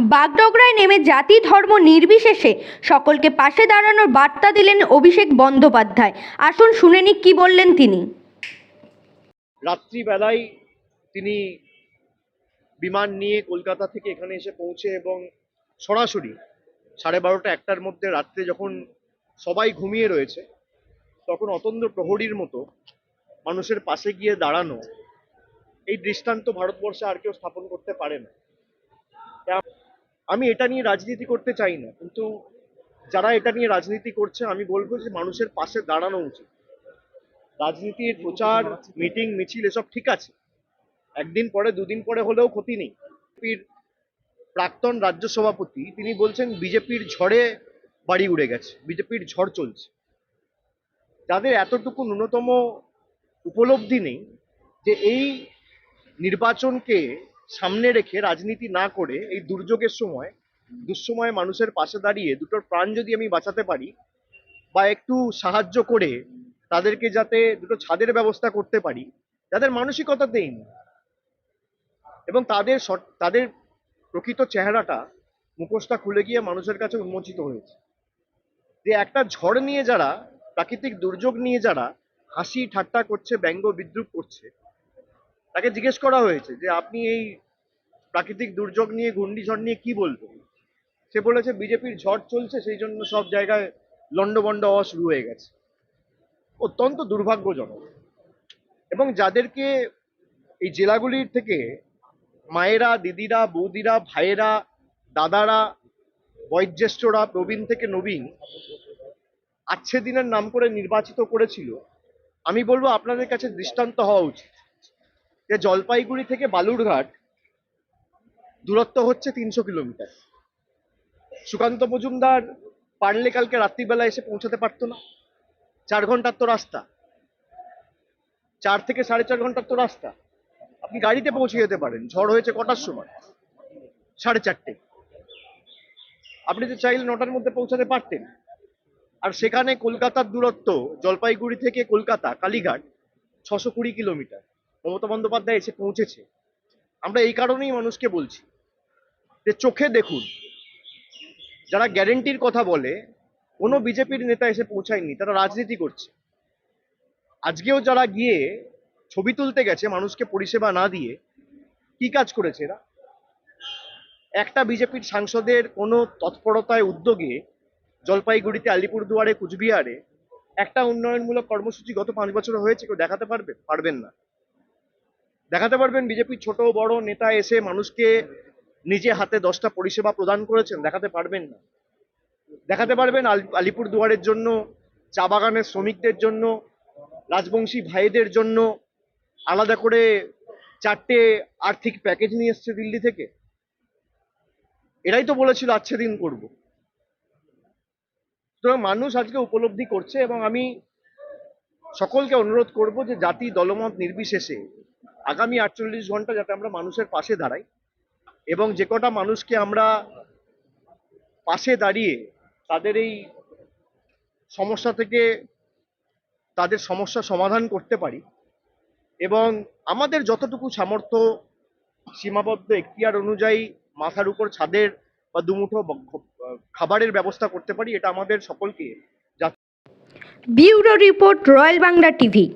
বাগডগরায় নেমে জাতি, ধর্ম নির্বিশেষে সকলকে পাশে দাঁড়ানোর বার্তা দিলেন অভিষেক বন্দ্যোপাধ্যায়। আসুন শুনে নিক কি বললেন তিনি। রাত্রিবেলায় তিনি বিমান নিয়ে কলকাতা থেকে এখানে এসে পৌঁছে এবং সরাসরি সাড়ে বারোটা একটার মধ্যে রাত্রে যখন সবাই ঘুমিয়ে রয়েছে, তখন অতন্দ্র প্রহরীর মতো মানুষের পাশে গিয়ে দাঁড়ানো, এই দৃষ্টান্ত ভারতবর্ষে আর কেউ স্থাপন করতে পারে না। আমি এটা নিয়ে রাজনীতি করতে চাই না, কিন্তু যারা এটা নিয়ে রাজনীতি করছে, আমি বলব যে মানুষের পাশে দাঁড়ানো উচিত। রাজনীতির প্রচার, মিটিং, মিছিল, এসব ঠিক আছে। একদিন পরে, দুদিন পরে হলেও ক্ষতি নেই। বিজেপির প্রাক্তন রাজ্য সভাপতি, তিনি বলছেন, বিজেপির ঝড়ে বাড়ি উড়ে গেছে, বিজেপির ঝড় চলছে। যাদের এতটুকু ন্যূনতম উপলব্ধি নেই, যে এই নির্বাচনকে সামনে রেখে রাজনীতি না করে এই দুর্যোগের সময়, দুঃসময়ে মানুষের পাশে দাঁড়িয়ে দুটোর প্রাণ যদি আমি বাঁচাতে পারি বা একটু সাহায্য করে তাদেরকে যাতে দুটো ছাদের ব্যবস্থা করতে পারি, যাদের মানসিকতাতেই নেই এবং তাদের তাদের প্রকৃত চেহারাটা মুখোশটা খুলে গিয়ে মানুষের কাছে উন্মোচিত হয়েছে। যে একটা ঝড় নিয়ে যারা, প্রাকৃতিক দুর্যোগ নিয়ে যারা হাসি ঠাট্টা করছে, ব্যঙ্গ বিদ্রুপ করছে তাকে জিজ্ঞেস করা হয়েছে যে আপনি এই প্রাকৃতিক দুর্যোগ নিয়ে, ঘূর্ণিঝড় নিয়ে কি বলবেন? সে বলেছে, বিজেপির ঝড় চলছে, সেই জন্য সব জায়গায় লন্ডভন্ড হওয়া শুরু হয়ে গেছে। অত্যন্ত দুর্ভাগ্যজনক। এবং যাদেরকে এই জেলাগুলির থেকে মায়েরা, দিদিরা, বৌদিরা, ভাইয়েরা, দাদারা, বয়োজ্যেষ্ঠরা, প্রবীণ থেকে নবীন আচ্ছে দিনের নাম করে নির্বাচিত করেছিল, আমি বলব আপনাদের কাছে দৃষ্টান্ত হওয়া উচিত। যে জলপাইগুড়ি থেকে বালুরঘাট দূরত্ব হচ্ছে তিনশো কিলোমিটার। সুকান্ত মজুমদার পারলে কালকে রাত্রিবেলা এসে পৌঁছাতে পারতো না। চার ঘণ্টার তো রাস্তা। চার থেকে সাড়ে চার ঘণ্টার তো রাস্তা। আপনি গাড়িতে পৌঁছে যেতে পারেন। ঝড় হয়েছে কটার সময়? সাড়ে চারটে। আপনি তো চাইলে নটার মধ্যে পৌঁছাতে পারতেন। আর সেখানে কলকাতার দূরত্ব জলপাইগুড়ি থেকে কলকাতা, কালীঘাট ছশো কুড়ি কিলোমিটার। মমতা বন্দ্যোপাধ্যায় এসে পৌঁছেছে। আমরা এই কারণেই মানুষকে বলছি যে চোখে দেখুন, যারা গ্যারেন্টির কথা বলে, কোনো বিজেপির নেতা এসে পৌঁছায়নি, তারা রাজনীতি করছে। আজকেও যারা গিয়ে ছবি তুলতে গেছে, মানুষকে পরিষেবা না দিয়ে, কি কাজ করেছে এরা? একটা বিজেপির সাংসদের কোনো তৎপরতায় উদ্যোগে জলপাইগুড়িতে, আলিপুরদুয়ারে, কুচবিহারে একটা উন্নয়নমূলক কর্মসূচি গত পাঁচ বছর হয়েছে, কেউ দেখাতে পারবে? পারবেন না। দেখাতে পারবেন বিজেপির ছোট বড় নেতা এসে মানুষকে নিজে হাতে দশটা পরিষেবা প্রদান করেছেন, দেখাতে পারবেন না। দেখাতে পারবেন আলি- আলিপুরদুয়ারের জন্য, চা বাগানের শ্রমিকদের জন্য, রাজবংশী ভাইদের জন্য আলাদা করে চারটে আর্থিক প্যাকেজ নিয়ে এসছে দিল্লি থেকে। এরাই তো বলেছিল আচ্ছে দিন করব। সুতরাং মানুষ আজকে উপলব্ধি করছে এবং আমি সকলকে অনুরোধ করব যে জাতি দলমত নির্বিশেষে আগামী আটচল্লিশ ঘণ্টা যাতে আমরা মানুষের পাশে দাঁড়াই এবং যে কটা মানুষকে আমরা পাশে দাঁড়িয়ে তাদের এই সমস্যা থেকে তাদের সমস্যা সমাধান করতে পারি এবং আমাদের যতটুকু সামর্থ্য সীমাবদ্ধ এখতিয়ার অনুযায়ী মাথার উপর ছাদের বা দুমুঠো খাবারের ব্যবস্থা করতে পারি, এটা আমাদের সকলকে bureau report royal Bangla TV.